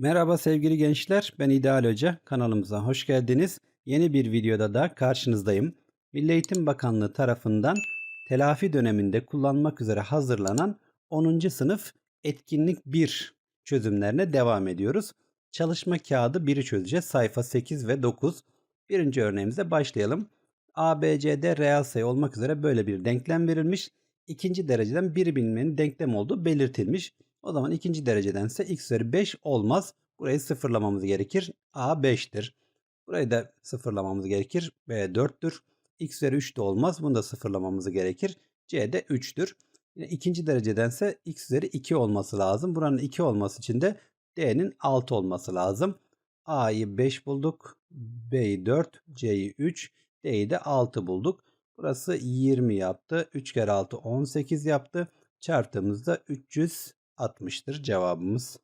Merhaba sevgili gençler, ben İdeal Hoca. Kanalımıza hoş geldiniz. Yeni bir videoda da karşınızdayım. Milli Eğitim Bakanlığı tarafından telafi döneminde kullanmak üzere hazırlanan 10. sınıf etkinlik 1 çözümlerine devam ediyoruz. Çalışma kağıdı 1'i çözeceğiz. Sayfa 8 ve 9. Birinci örneğimize başlayalım. ABCD reel sayı olmak üzere böyle bir denklem verilmiş. İkinci dereceden bir bilinmenin denklem olduğu belirtilmiş. O zaman ikinci derecedense x üzeri 5 olmaz. Burayı sıfırlamamız gerekir. A 5'tir. Burayı da sıfırlamamız gerekir. B 4'tür. X üzeri 3 de olmaz. Bunu da sıfırlamamız gerekir. C de 3'tür. Yine ikinci derecedense x üzeri 2 olması lazım. Buranın 2 olması için de D'nin 6 olması lazım. A'yı 5 bulduk. B'yi 4. C'yi 3. D'yi de 6 bulduk. Burası 20 yaptı. 3 kere 6 18 yaptı. Çarptığımızda 360'tır cevabımız.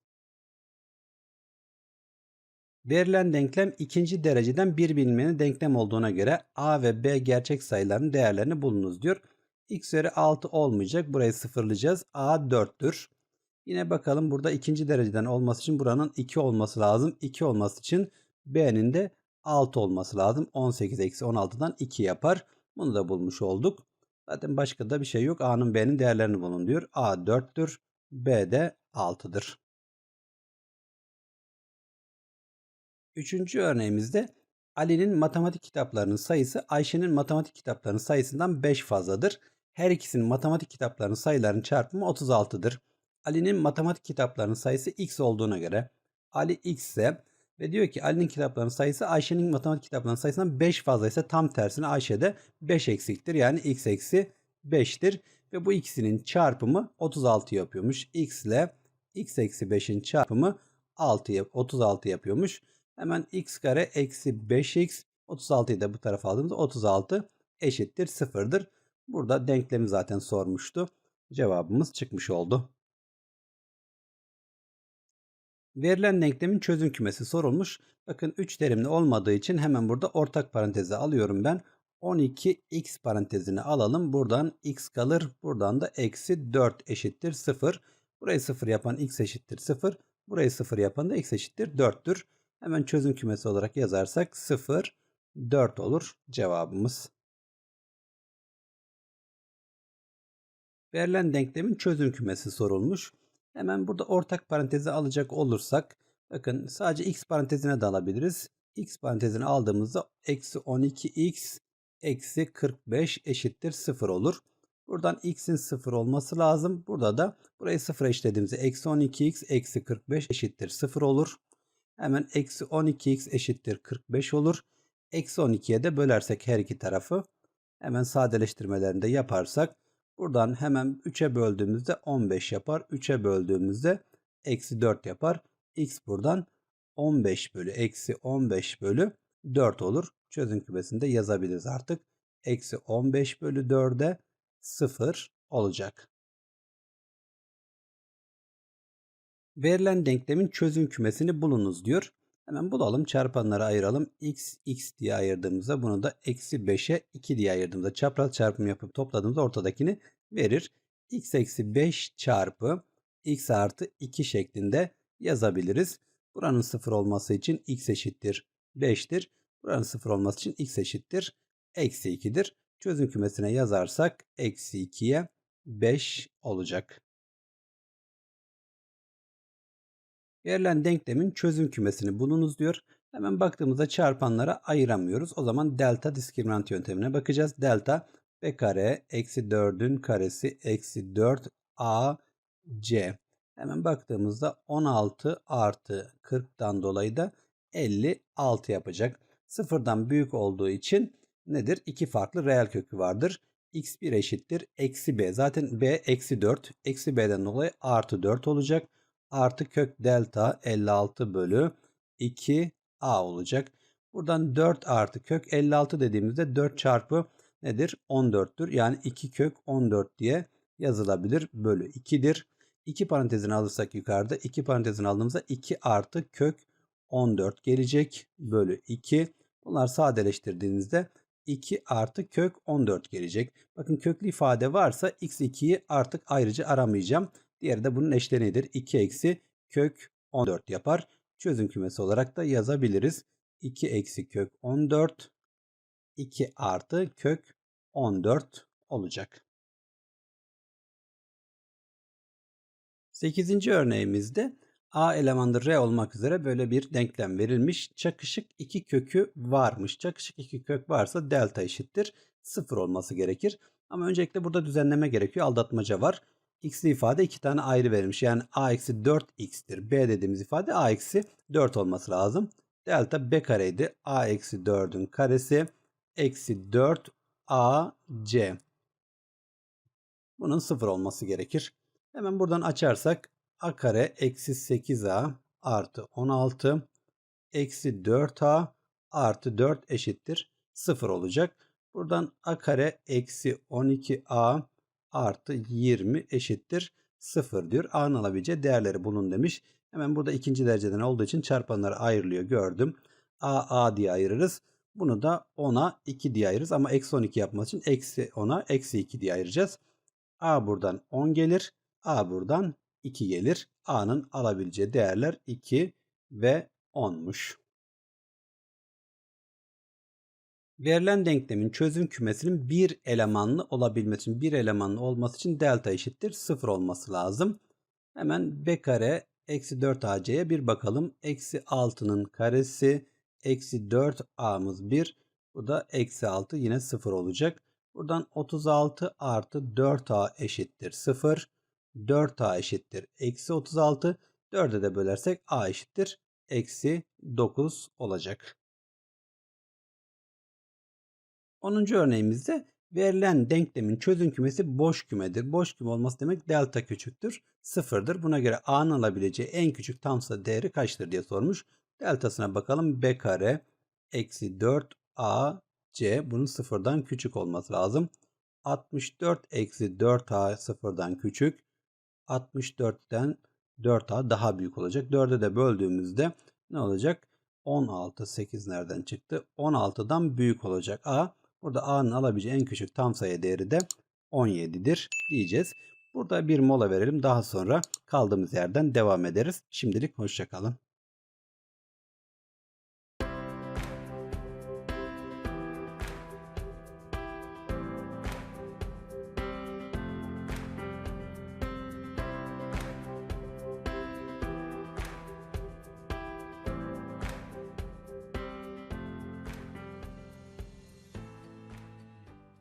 Verilen denklem ikinci dereceden bir bilinmenin denklem olduğuna göre a ve b gerçek sayıların değerlerini bulunuz diyor. x üzeri 6 olmayacak. Burayı sıfırlayacağız. a 4'tür. Yine bakalım burada ikinci dereceden olması için buranın 2 olması lazım. 2 olması için b'nin de 6 olması lazım. 18 eksi 16'dan 2 yapar. Bunu da bulmuş olduk. Zaten başka da bir şey yok. A'nın B'nin değerlerini bulun diyor. A 4'tür. B de 6'dır. Üçüncü örneğimizde Ali'nin matematik kitaplarının sayısı Ayşe'nin matematik kitaplarının sayısından 5 fazladır. Her ikisinin matematik kitaplarının sayılarının çarpımı 36'dır. Ali'nin matematik kitaplarının sayısı x olduğuna göre Ali x ise ve diyor ki Ali'nin kitaplarının sayısı Ayşe'nin matematik kitaplarının sayısından 5 fazla ise tam tersine Ayşe'de 5 eksiktir. Yani x eksi 5'tir. Ve bu ikisinin çarpımı 36 yapıyormuş. x ile x eksi 5'in çarpımı 6, 36 yapıyormuş. Hemen x kare eksi 5x 36'yı da bu tarafa aldığımızda 36 eşittir 0'dır. Burada denklemi zaten sormuştu. Cevabımız çıkmış oldu. Verilen denklemin çözüm kümesi sorulmuş. Bakın 3 terimli olmadığı için hemen burada ortak paranteze alıyorum ben. 12x parantezini alalım. Buradan x kalır. Buradan da eksi 4 eşittir 0. Burayı 0 yapan x eşittir 0. Burayı 0 yapan da x eşittir 4'tür. Hemen çözüm kümesi olarak yazarsak 0, 4 olur cevabımız. Verilen denklemin çözüm kümesi sorulmuş. Hemen burada ortak parantezi alacak olursak bakın sadece x parantezine de alabiliriz. x parantezini aldığımızda eksi 12x eksi 45 eşittir 0 olur. Buradan x'in 0 olması lazım. Burada da burayı 0 eşitlediğimizde eksi 12x eksi 45 eşittir 0 olur. Hemen eksi 12x eşittir 45 olur. Eksi 12'ye de bölersek her iki tarafı hemen sadeleştirmelerini de yaparsak buradan hemen 3'e böldüğümüzde 15 yapar. 3'e böldüğümüzde eksi 4 yapar. x buradan 15 bölü eksi 15 bölü 4 olur. Çözüm kümesinde yazabiliriz artık. Eksi 15 bölü 4'e 0 olacak. Verilen denklemin çözüm kümesini bulunuz diyor. Hemen bulalım çarpanları ayıralım. x x diye ayırdığımızda bunu da eksi 5'e 2 diye ayırdığımızda çapraz çarpım yapıp topladığımızda ortadakini verir. x eksi 5 çarpı x artı 2 şeklinde yazabiliriz. Buranın 0 olması için x eşittir 5'tir. Buranın 0 olması için x eşittir eksi 2'dir. Çözüm kümesine yazarsak eksi 2'ye 5 olacak. Verilen denklemin çözüm kümesini bulunuz diyor. Hemen baktığımızda çarpanlara ayıramıyoruz. O zaman delta diskriminant yöntemine bakacağız. Delta b kare eksi 4'ün karesi eksi 4 a c. Hemen baktığımızda 16 artı 40'tan dolayı da 56 yapacak. Sıfırdan büyük olduğu için nedir? İki farklı reel kökü vardır. x1 eşittir eksi b. Zaten b eksi 4. Eksi b'den dolayı artı 4 olacak artı kök delta 56 bölü 2 a olacak. Buradan 4 artı kök 56 dediğimizde 4 çarpı nedir? 14'tür. Yani 2 kök 14 diye yazılabilir. Bölü 2'dir. 2 parantezini alırsak yukarıda 2 parantezini aldığımızda 2 artı kök 14 gelecek. Bölü 2. Bunlar sadeleştirdiğinizde 2 artı kök 14 gelecek. Bakın köklü ifade varsa x2'yi artık ayrıca aramayacağım. Diğeri de bunun eşleniğidir. 2 eksi kök 14 yapar. çözüm kümesi olarak da yazabiliriz. 2 eksi kök 14 2 artı kök 14 olacak. 8. örneğimizde A elemanı R olmak üzere böyle bir denklem verilmiş. Çakışık 2 kökü varmış. Çakışık 2 kök varsa delta eşittir 0 olması gerekir. Ama öncelikle burada düzenleme gerekiyor. Aldatmaca var. X'li ifade iki tane ayrı verilmiş. Yani A eksi 4X'tir. B dediğimiz ifade A eksi 4 olması lazım. Delta B kareydi. A eksi 4'ün karesi eksi 4 AC. Bunun 0 olması gerekir. Hemen buradan açarsak a kare eksi 8a artı 16 eksi 4a artı 4 eşittir 0 olacak. Buradan a kare eksi 12a artı 20 eşittir 0 diyor. A'nın alabileceği değerleri bulun demiş. Hemen burada ikinci dereceden olduğu için çarpanlar ayrılıyor gördüm. A, A diye ayırırız. Bunu da 10'a 2 diye ayırırız. Ama eksi 12 yapmak için eksi 10'a eksi 2 diye ayıracağız. A buradan 10 gelir. A buradan 2 gelir. A'nın alabileceği değerler 2 ve 10'muş. Verilen denklemin çözüm kümesinin bir elemanlı olabilmesi için, bir elemanlı olması için delta eşittir 0 olması lazım. Hemen b kare eksi 4 ac'ye bir bakalım. Eksi 6'nın karesi eksi 4a'mız 1. Bu da eksi 6 yine 0 olacak. Buradan 36 artı 4a eşittir 0. 4a eşittir eksi 36. 4'e de bölersek a eşittir eksi 9 olacak. 10. örneğimizde verilen denklemin çözüm kümesi boş kümedir. Boş küme olması demek delta küçüktür. Sıfırdır. Buna göre a'nın alabileceği en küçük tam sayı değeri kaçtır diye sormuş. Deltasına bakalım. b kare eksi 4 a c bunun sıfırdan küçük olması lazım. 64 eksi 4a sıfırdan küçük. 64'ten 4a daha büyük olacak. 4'e de böldüğümüzde ne olacak? 16 8 nereden çıktı? 16'dan büyük olacak a. Burada a'nın alabileceği en küçük tam sayı değeri de 17'dir diyeceğiz. Burada bir mola verelim. Daha sonra kaldığımız yerden devam ederiz. Şimdilik hoşçakalın.